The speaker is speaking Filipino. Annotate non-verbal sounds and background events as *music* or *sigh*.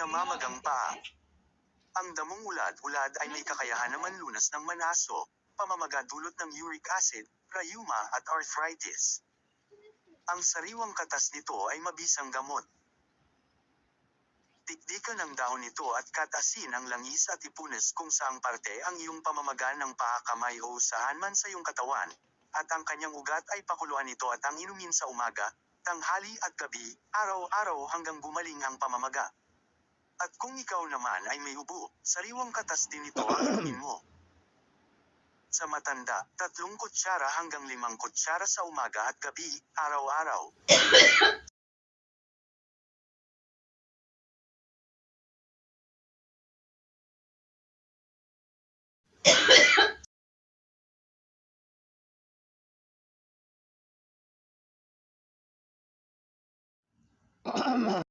namamagang paa. Ang damong ulad-ulad ay may kakayahan na manlunas ng manaso, pamamaga dulot ng uric acid, rheuma at arthritis. Ang sariwang katas nito ay mabisang gamot. Tikdikan ng dahon nito at katasin ang langis at ipunes kung saang parte ang iyong pamamaga ng paa kamay o saan man sa iyong katawan, at ang kanyang ugat ay pakuluan nito at ang inumin sa umaga, tanghali at gabi, araw-araw hanggang gumaling ang pamamaga. At kung ikaw naman ay may ubo, sariwang katas din ito ang inumin mo. Sa matanda, tatlong kutsara hanggang limang kutsara sa umaga at gabi, araw-araw. *coughs*